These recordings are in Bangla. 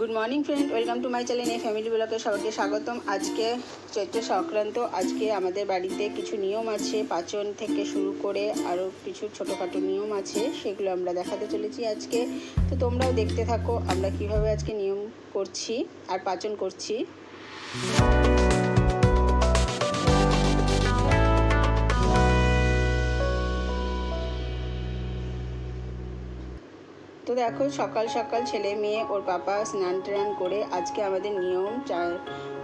Good morning friend welcome to my channel এই ফ্যামিলি ব্লগে সবাইকে স্বাগতম। আজকে চৈত্র সংক্রান্ত, আজকে আমাদের বাড়িতে কিছু নিয়ম আছে। পাচন থেকে শুরু করে আরও কিছু ছোটোখাটো নিয়ম আছে, সেগুলো আমরা দেখাতে চলেছি আজকে। তো তোমরাও দেখতে থাকো আমরা কীভাবে আজকে নিয়ম করছি আর পাচন করছি। দেখো, সকাল সকাল ছেলে মেয়ে, ওর পাপা স্নান টান করে আজকে আমাদের নিয়ম, চার,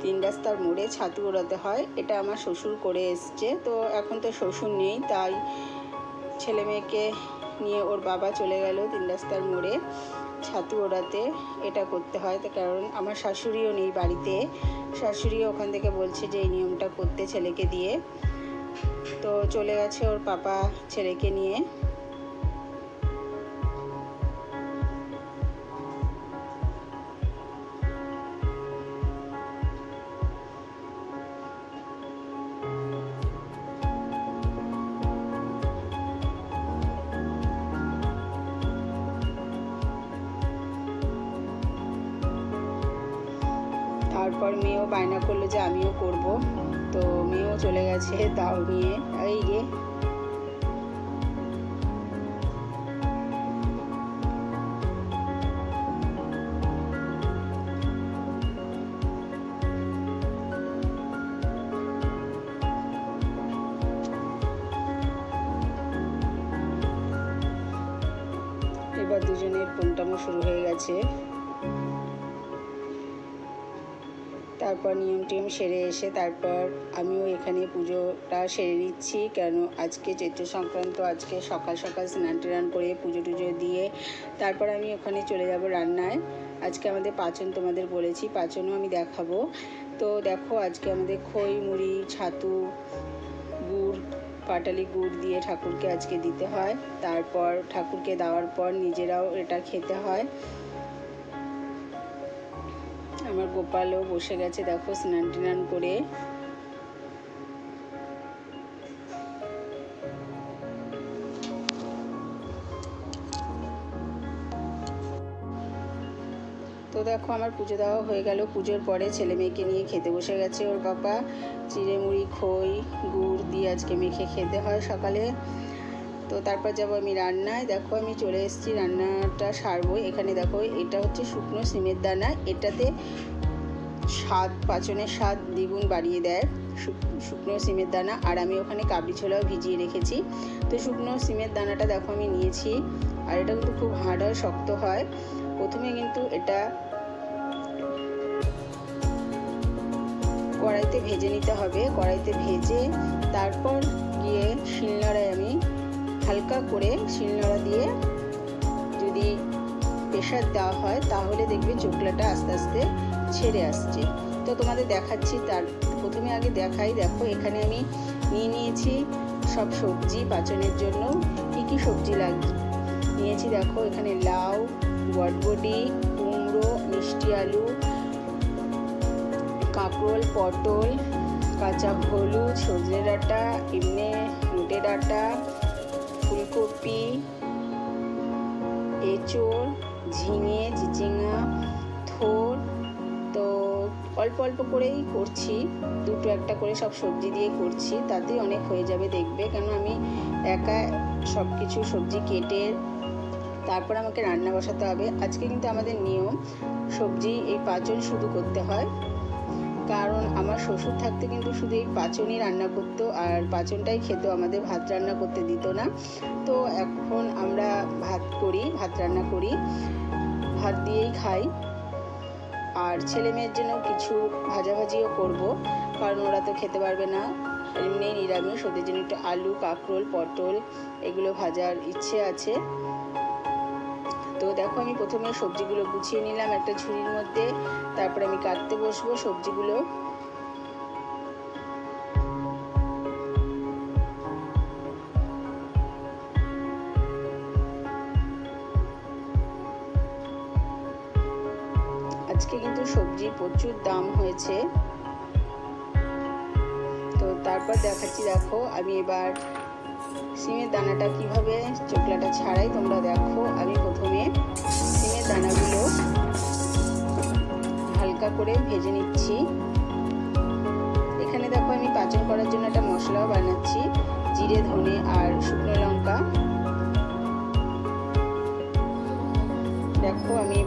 তিন রাস্তার মোড়ে ছাতু ওড়াতে হয়। এটা আমার শ্বশুর করে এসছে। তো এখন তো শ্বশুর নেই, তাই ছেলে মেয়েকে নিয়ে ওর বাবা চলে গেল তিন রাস্তার মোড়ে ছাতু ওড়াতে। এটা করতে হয়, তো কারণ আমার শাশুড়িও নেই বাড়িতে। শাশুড়িও ওখান থেকে বলছে যে, এই নিয়মটা করতে ছেলেকে দিয়ে। তো চলে গেছে ওর পাপা ছেলেকে নিয়ে। বায়না করল যে আমিও করব। তো মেয়েও চলে গেছে তাও নিয়ে। এই গে এবার দুজনের পন্টামো শুরু হয়ে গেছে। তারপর নিয়ম টিয়ম সেরে এসে তারপর আমিও এখানে পুজোটা সেরে নিচ্ছি। কেন আজকে চৈত্র সংক্রান্ত, আজকে সকাল সকাল স্নান টান করে পুজো টুজো দিয়ে তারপর আমি ওখানে চলে যাব রান্নায়। আজকে আমাদের পাচন তোমাদের বলেছি, পাচনও আমি দেখাবো। তো দেখো আজকে আমাদের খই, মুড়ি, ছাতু, গুড়, পাটালি গুড় দিয়ে ঠাকুরকে আজকে দিতে হয়। তারপর ঠাকুরকে দেওয়ার পর নিজেরাও এটা খেতে হয়। আমার গোপালও বসে গেছে, দেখো, স্নান টান করে। তো দেখো, আমার পুজো দেওয়া হয়ে গেল। পুজোর পরে ছেলে মেয়েকে নিয়ে খেতে বসে গেছে ওর বাবা। চিড়ে মুড়ি খই, গুড় দিয়ে আজকে মেখে খেতে হয় সকালে। তারপর যাব আমি রান্নায়। দেখো আমি চলে এসেছি, রান্নাটা সারবো এখানে দেখো, এটা হচ্ছে শুকনো সিমের দানা। এটাতে স্বাদ, পাচনের স্বাদ দ্বিগুণ বাড়িয়ে দেয় শুকনো সিমের দানা। আর আমি ওখানে কাবলি ছোলাও ভিজিয়ে রেখেছি। তো শুকনো সিমের দানাটা দেখো আমি নিয়েছি। আর এটা কিন্তু খুব হার্ড হয় শক্ত হয়। প্রথমে কিন্তু এটা কড়াইতে ভেজে নিতে হবে। কড়াইতে ভেজে তারপর গিয়ে শিলনোড়ায় আমি হালকা করে শিলনোড়া দিয়ে যদি প্রেশার দেওয়া হয়, তাহলে দেখবে চোখলাটা আস্তে আস্তে ছেড়ে আসছে। তো তোমাদের দেখাচ্ছি তার, প্রথমে আগে দেখাই, দেখো এখানে আমি নিয়ে নিয়েছি সব সবজি পাচনের জন্য। কী কী সবজি লাগবে নিয়েছি দেখো এখানে লাউ বটবডি কুমড়ো, মিষ্টি আলু, কাঁকরোল, পটল, কাঁচা হলুদ, সজনে ডাঁটা, এমনি নোটে ডাঁটা ফুলকপি এঁচড় ঝিঙে চিচিঙা থোর, তো অল্প অল্প করেই করছি। দুটো একটা করে সব সবজি দিয়ে করছি, তাতেই অনেক হয়ে যাবে দেখবে। কেন আমি একা সব কিছু সবজি কেটে তারপর আমাকে রান্না বসাতে হবে। আজকে কিন্তু আমাদের নিয়ম, সবজি এই পাচন শুধু করতে হয়। কারণ আমার শ্বশুর থাকতে কিন্তু শুধু এই পাচনই রান্না করতো আর পাচনটাই খেত আমাদের ভাত রান্না করতে দিত না। তো এখন আমরা ভাত করি, ভাত রান্না করি, ভাত দিয়েই খাই। আর ছেলে মেয়ের জন্য কিছু ভাজাভাজিও করব, কারণ ওরা তো খেতে পারবে না। এমনি নিরামিষ, ওদের জন্য একটু আলু, কাঁকরোল, পটল, এগুলো ভাজার ইচ্ছে আছে। তো দেখো আমি প্রথমে সবজিগুলো গুছিয়ে নিলাম একটা ঝুড়ির মধ্যে, তারপরে আমি কাটতে বসবো সবজিগুলো। আজকে কিন্তু সবজির প্রচুর দাম হয়েছে। তো তারপর দেখাচ্ছি, দেখো আমি এবার সিমের দানাটা কীভাবে চোকলাটা ছাড়াই তোমরা দেখো? আমি প্রথমে সিমের দানাগুলো হালকা করে ভেজে নিচ্ছি। এখানে দেখো আমি পাচন করার জন্য একটা মশলাও বানাচ্ছি, জিরে, ধনে আর শুকনো লঙ্কা। দেখো আমি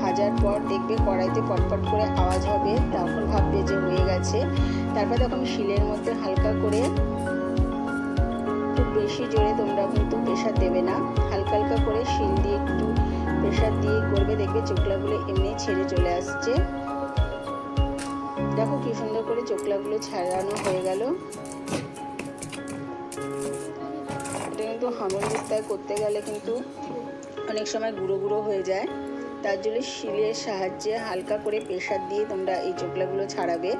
ভাজার পর দেখবে কড়াইতে পটপট করে আওয়াজ হবে, তখন ভাববে যে হয়ে গেছে। তারপর আমি শিলের মধ্যে হালকা করে বেশি জোরে তোমরা কিন্তু প্রেশার দেবে না। হালকা হালকা করে শিল দিয়ে একটু প্রেশার দিয়ে করবে। দেখবে চোখলাগুলো এমনি ছেড়ে চলে আসছে। দেখো কি সুন্দর করে চোখলাগুলো ছাড়ানো হয়ে গেল। এটা কিন্তু হামল বিস্তার করতে গেলে কিন্তু অনেক সময় গুঁড়ো গুঁড়ো হয়ে যায়। তার জন্য শিলের সাহায্যে হালকা করে প্রেশার দিয়ে তোমরা এই চোখলাগুলো ছাড়াবে।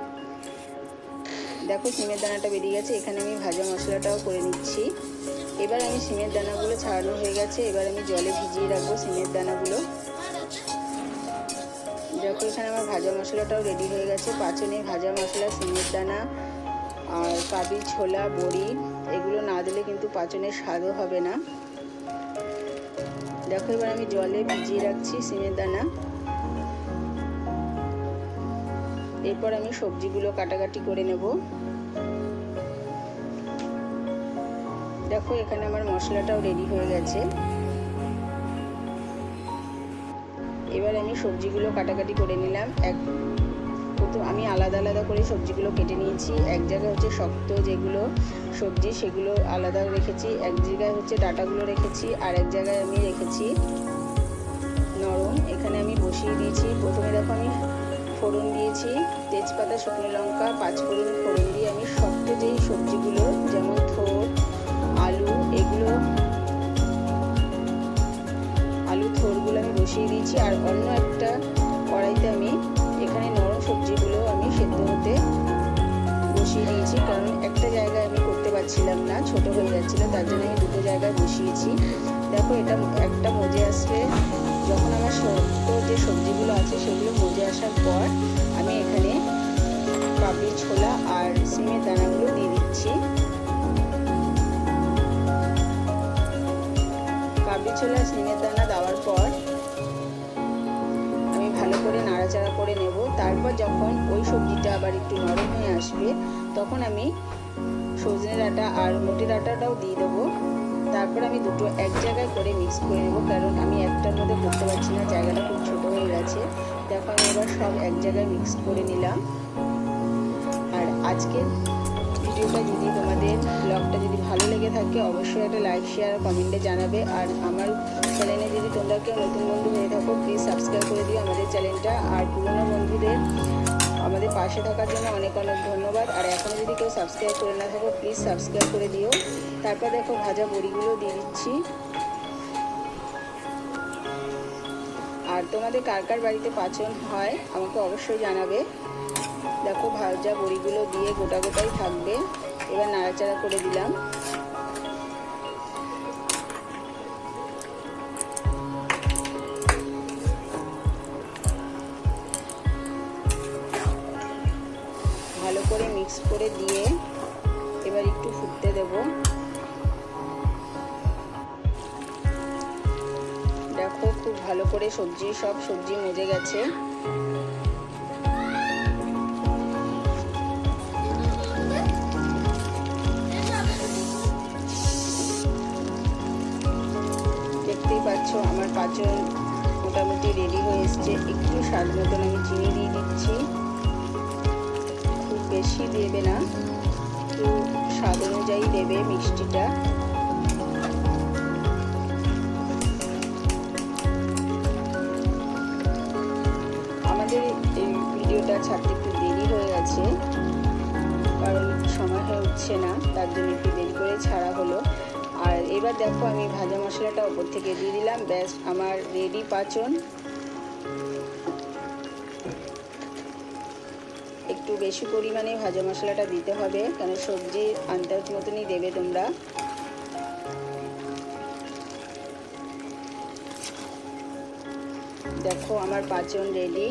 দেখো সিমের দানাটা বেরিয়ে গেছে, এখানে আমি ভাজা মশলাটাও করে নিচ্ছি। এবার আমি সিমের দানাগুলো ছাড়ানো হয়ে গেছে, এবার আমি জলে ভিজিয়ে রাখব সিমের দানাগুলো। দেখো এখানে আমার ভাজা মশলাটাও রেডি হয়ে গেছে, পাচনে ভাজা মশলা, সিমের দানা আর কাবি, ছোলা, বড়ি, এগুলো না দিলে কিন্তু পাচনের স্বাদও হবে না। দেখো এবার আমি জলে ভিজিয়ে রাখছি সিমের দানা। এরপর আমি সবজিগুলো কাটাকাটি করে নেব। দেখো, এখানে আমার মশলাটাও রেডি হয়ে গেছে। এবার আমি সবজিগুলো কাটাকাটি করে নিলাম। এক, প্রথম আমি আলাদা আলাদা করে সবজিগুলো কেটে নিয়েছি। এক জায়গায় হচ্ছে শক্ত যেগুলো সবজি, সেগুলো আলাদা রেখেছি। এক জায়গায় হচ্ছে ডাটাগুলো রেখেছি। আর এক জায়গায় আমি রেখেছি নরম। এখানে আমি বসিয়ে দিয়েছি ফোড়ন দিয়েছি, তেজপাতা, শুকনো লঙ্কা, পাঁচফোড়ন ফোড়ন দিয়ে আমি শক্ত যেই সবজিগুলো, যেমন থোর আলু, এগুলো, আলু থোরগুলো আমি বসিয়ে দিয়েছি আর অন্য একটা কড়াইতে আমি এখানে নরম সবজিগুলো আমি সেদ্ধ হতে বসিয়ে দিয়েছি, কারণ একটা জায়গায় আমি করতে পারছিলাম না, ছোট হয়ে যাচ্ছিল, তার জন্য আমি দুটো জায়গায় বসিয়েছি। দেখো, এটা একটা মজে আসলে যখন আমার সত্য যে সবজিগুলো আছে সেগুলো মজে আসার পর আমি এখানে কাবলি ছোলা আর সিমের দানাগুলো দিয়ে দিচ্ছি। কাবলি ছোলা, সিমের দানা দেওয়ার পর আমি ভালো করে নাড়াচাড়া করে নেব। তারপর যখন ওই সবজিটা আবার একটু নরম হয়ে আসবে, তখন আমি সজনে ডাঁটা আর মোটি ডাঁটাটাও দিয়ে দেবো। তারপর আমি দুটো এক জায়গায় করে মিক্স করে নেব, কারণ আমি একটার মধ্যে করতে পারছি না, জায়গাটা খুব ছোটো হয়ে গেছে। দেখো, আমি এবার সব এক জায়গায় মিক্স করে নিলাম। আর আজকের ভিডিওটা যদি তোমাদের ব্লগটা যদি ভালো লেগে থাকে, অবশ্যই একটা লাইক শেয়ার কমেন্টে জানাবে। আর আমার চ্যানেলে যদি তোমরা কেউ নতুন বন্ধু হয়ে থাকো প্লিজ সাবস্ক্রাইব করে দিও। আমাদের চ্যানেলটা আর পুরনো বন্ধুদের আমাদের পাশে থাকার জন্য অনেক অনেক ধন্যবাদ। আর এখনও যদি কেউ সাবস্ক্রাইব করে না থাকো প্লিজ সাবস্ক্রাইব করে দিও। তারপর দেখো ভাজা বড়িগুলো দিয়ে দিচ্ছি। আর তোমাদের কার কার বাড়িতে পাচন হয়, আমাকে অবশ্যই জানাবে। দেখো ভাজা বড়িগুলো দিয়ে গোটা গোটাই থাকবে। এবার নাড়াচাড়া করে দিলাম। করে দিয়ে এবার একটু ফুটতে দেব। দেখো খুব ভালো করে সবজি, সব সবজি মজে গেছে। দেখতেই পাচ্ছ, আমার পাচন মোটামুটি রেডি হয়ে এসছে। একটু স্বাদ মতন আমি চিনি দিয়ে দিচ্ছি। বেশি দেবে না। একটু স্বাদ অনুযায়ী দেবে মিষ্টিটা। আমাদের এই ভিডিওটা ছাড়তে একটু দেরি হয়ে গেছে, কারণ সময় হয়ে উঠছে না, তার জন্য একটু দেরি করে ছাড়া হলো। আর এবার দেখো, আমি ভাজা মশলাটা ওপর থেকে দিয়ে দিলাম। ব্যাস, আমার রেডি পাচন। একটু বেশি পরিমাণে ভাজা মশলাটা দিতে হবে, কেন সবজি আন্দাজ মতনই দেবে তোমরা। দেখো, আমার পাচন রেডি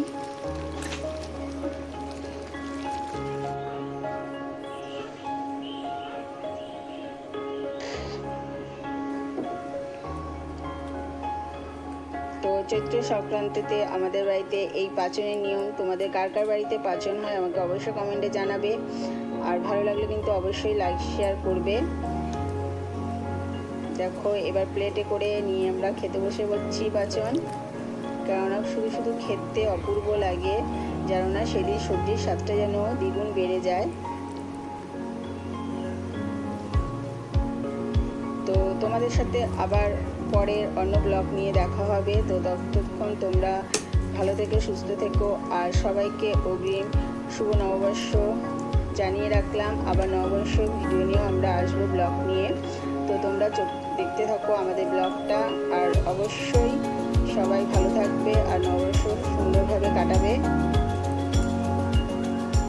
চৈত্র সংক্রান্তিতে আমাদের বাড়িতে এই পাচনের নিয়ম, তোমাদের কার কার বাড়িতে পাচন হয় আমাকে অবশ্যই কমেন্টে জানাবে। আর ভালো লাগলে কিন্তু অবশ্যই লাইক শেয়ার করবে। দেখো, এবার প্লেটে করে নিয়ে আমরা খেতে বসে বলছি পাচন। কেননা শুধু শুধু খেতে অপূর্ব লাগে, যেন না সেদিন সবজির স্বাদটা যেন দ্বিগুণ বেড়ে যায়। তো তোমাদের সাথে আবার পরের অন্য ব্লগ নিয়ে দেখা হবে। তো ততক্ষণ তোমরা ভালো থেকে, সুস্থ থেকো। আর সবাইকে অগ্রিম শুভ নববর্ষ জানিয়ে রাখলাম। আবার নববর্ষ ভিডিও নিয়েও আমরা আসব ব্লগ নিয়ে। তো তোমরা চোখ দেখতে থাকো আমাদের ব্লগটা আর অবশ্যই সবাই ভালো থাকবে। আর নববর্ষ সুন্দরভাবে কাটাবে।